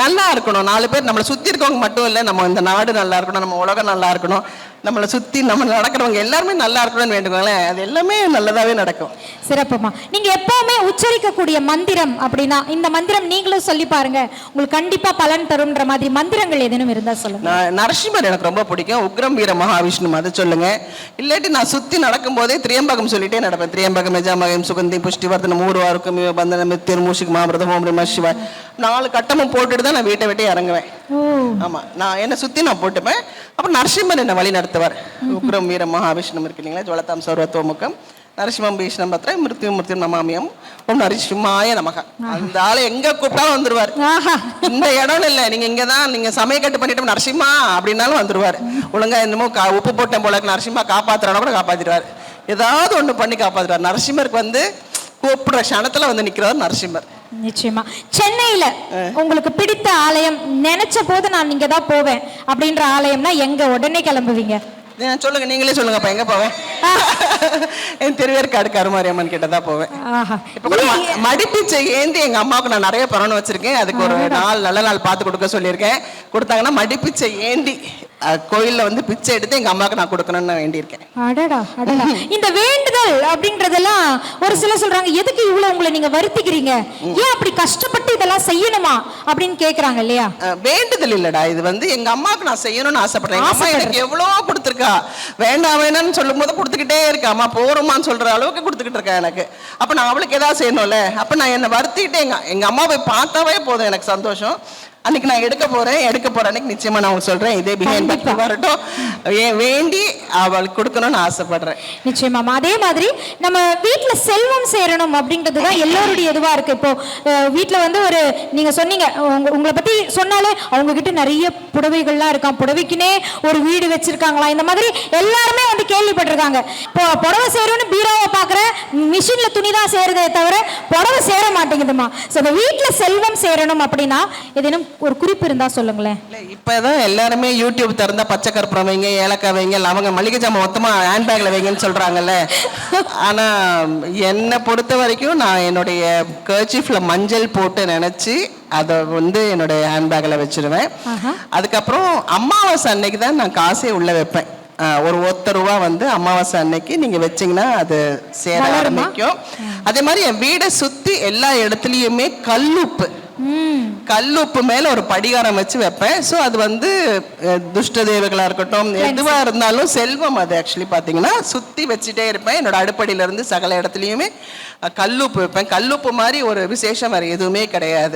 நல்லா இருக்கணும். நாலு பேர் நம்மளை சுத்தி இருக்கவங்க மட்டும் இல்லை நம்ம இந்த நாடு நல்லா இருக்கணும் நம்ம உலகம் நல்லா இருக்கணும். நம்மளை சுத்தி நம்ம நடக்கிறவங்க எல்லாருமே நல்லா இருக்கணும்னு வேண்டுங்களேன் அது எல்லாமே நல்லதாவே நடக்கும். சிறப்புமா நீங்க எப்பவுமே உச்சரிக்கக்கூடிய மந்திரம் அப்படின்னா இந்த மந்திரம் நீங்களும் சொல்லி பாருங்க. உங்களுக்கு கண்டிப்பா பலன் தரும்ன்ற மாதிரி மந்திரங்கள் ஏதேனும் இருந்தா சொல்லுங்க. நான் நரசிம்மர் எனக்கு ரொம்ப பிடிக்கும். உக்ரம் வீர மகாவிஷ்ணு அதை சொல்லுங்க. இல்லாட்டி நான் சுத்தி நடக்கும்போதே திரியம்பகம் சொல்லிட்டே நடப்பேன். திரியம்பகம் நிஜாமகம் சுகந்தி புஷ்டிவர்தனம் ஊர்வாருக்கும் பந்தனம் மித்தியர் மூஷிக் மாமிரதம் ஓம் நம சிவாய். நாலு கட்டமும் போட்டுட்டு தான் நான் வீட்டை விட்டு இறங்குவேன். ஓ. ஆமா. நான் என்னை சுத்தி நான் போட்டுப்பேன். அப்புறம் நரசிம்மன் என்னை வழி நடத்துவார்? உக்ரம் வீர மகாவிஷ்ணு இருக்கு இல்லைங்களா? ஜுவலதாம் சர்வத்தோமுகம் நரசிம்மம் பீஷ்ணம் பத்திர மிருத்யு மிருத்யு நமாமியம். ஓம் நரசிம்மாய நமக. அந்த ஆளு எங்க கூப்பிட்டாலும் வந்துருவார். இந்த இடம் இல்ல. நீங்க இங்க தான் நீங்க சமயக்கட்டு பண்ணிட்டு நரசிம்மா அப்படின்னாலும் வந்துருவாரு. ஒழுங்கா என்னமோ கா- உப்பு போட்டேன் போல நரசிம்மா காப்பாத்துறான கூட காப்பாத்திடுவார். ஏதாவது ஒண்ணு பண்ணி காப்பாத்திடுவார். நரசிம்மருக்கு வந்து கூப்பிடுற க்ஷணத்துல வந்து நிக்கிறவர் நரசிம்மர். நிச்சயமா. சென்னையில உங்களுக்கு பிடித்த ஆலயம் நினைச்ச போது நான் இங்க தான் போவேன் அப்படின்ற ஆலயம்னா எங்க உடனே கிளம்புவீங்க? சொல்லுங்க நீங்களே சொல்லுங்க அப்ப எங்க போவேன்? என் திருவேற்காடு கருமாரியம்மன் கிட்ட தான் போவேன் இப்ப கூட மடிப்பிச்சை ஏந்தி எங்க அம்மாவுக்கு நான் நிறைய பணம் வச்சிருக்கேன். அதுக்கு ஒரு நாள் நல்ல நாள் பார்த்து கொடுக்க சொல்லியிருக்கேன். கொடுத்தாங்கன்னா மடிப்பிச்சை ஏந்தி கோயில்ல வந்து பிச்சை எடுத்து எங்க அம்மாவுக்கு நான் கொடுக்கணும்னு வேண்டியிருக்கேன். அடடா அடடா. இந்த வேண்டுதல் அப்படின்றதெல்லாம் ஒரு சிலர் சொல்றாங்க எதுக்கு இவ்வளவு உங்களை நீங்க வருத்திக்கிறீங்க? ஏன் அப்படி கஷ்டப்பட்டு இதெல்லாம் செய்யணுமா? அப்படின்னு கேக்குறாங்க இல்லையா? வேண்டுதல் இல்லடா. இது வந்து எங்க அம்மாவுக்கு நான் செய்யணும்னு ஆசைப்படுறேன். எங்க அம்மா எனக்கு எவ்வளவோ கொடுத்துருக்கா வேண்டாம் வேணாம்னு சொல்லும் போது கொடுத்துக்கிட்டே இருக்கா. அம்மா சொல்கிற சொல்ற அளவுக்கு கொடுத்துக்கிட்டு இருக்கா எனக்கு. அப்ப நான் அவளுக்கு ஏதாவது செய்யணும்ல? அப்ப நான் என்னை வருத்திட்டேங்க. எங்க அம்மாவை பார்த்தாவே போதும் எனக்கு சந்தோஷம். அன்னைக்கு நான் எடுக்க போறேன் எடுக்க போற அன்னைக்கு நிச்சயமா நான் உங்களுக்கு சொல்றேன். இதே பிஹைண்ட் பக்தி வரட்டும். வேண்டி அவளுக்கு கொடுக்கணும்னு ஆசைப்படுறேன். நிச்சயமாமா அதே மாதிரி நம்ம வீட்ல செல்வம் சேரணும் அப்படின்றது தான் எல்லோருடைய இதுவா இருக்கு. இப்போ வீட்ல வந்து ஒரு நீங்க சொன்னீங்க உங்க- உங்களை பத்தி சொன்னாலே அவங்க கிட்ட நிறைய புடவைகள்லாம் இருக்காம். புடவைக்குனே ஒரு வீடு வச்சிருக்காங்களா இந்த மாதிரி எல்லாருமே வந்து கேள்விப்பட்டிருக்காங்க. இப்போ புடவை சேரும்னு பீரோவை பாக்குறேன் மிஷின்ல துணி தான் சேருதே தவிர புடவை சேர மாட்டேங்குதுமா ஸோ இந்த வீட்ல செல்வம் சேரணும் அப்படின்னா ஏதேனும் ஒரு குறிப்பு இருந்தா சொல்லுங்களேன். இல்ல இப்பதான் எல்லாருமே யூடியூப் திறந்தா பச்சை கற்பூரம் வைங்க ஏலக்காய் வைங்க லவங்க மளிகை ஜாமான் மொத்தமா ஹேண்ட் பேக்ல வைங்கன்னு சொல்றாங்கல்ல. ஆனா என்னை பொறுத்த வரைக்கும் நான் என்னுடைய கர்ச்சீஃப்ல மஞ்சள் போட்டு நினைச்சு அதை வந்து என்னுடைய ஹேண்ட் பேக்ல வச்சிருவேன். அதுக்கப்புறம் அமாவாசை அன்னைக்கு தான் நான் காசே உள்ள வைப்பேன். ஒரு ஒத்த ரூபா வந்து அமாவாசை அன்னைக்கு நீங்க வச்சீங்கன்னா அது சேர? ஆரம்பிக்கும். அதே மாதிரி என் வீடை சுத்தி எல்லா இடத்துலயுமே கல்லுப்பு. கல்லுப்பு மேல ஒரு படிகாரம் வச்சு வைப்பேன். ஸோ அது வந்து துஷ்ட தேவகளா இருக்கட்டும் எதுவா இருந்தாலும் செல்வம் அது ஆக்சுவலி பாத்தீங்கன்னா சுத்தி வச்சுட்டே இருப்பேன். என்னோட அடுப்படியில இருந்து சகல இடத்துலயுமே கல்லுப்பு வைப்பேன். கல்லுப்பு மாதிரி ஒரு விசேஷம் வேற எதுவுமே கிடையாது.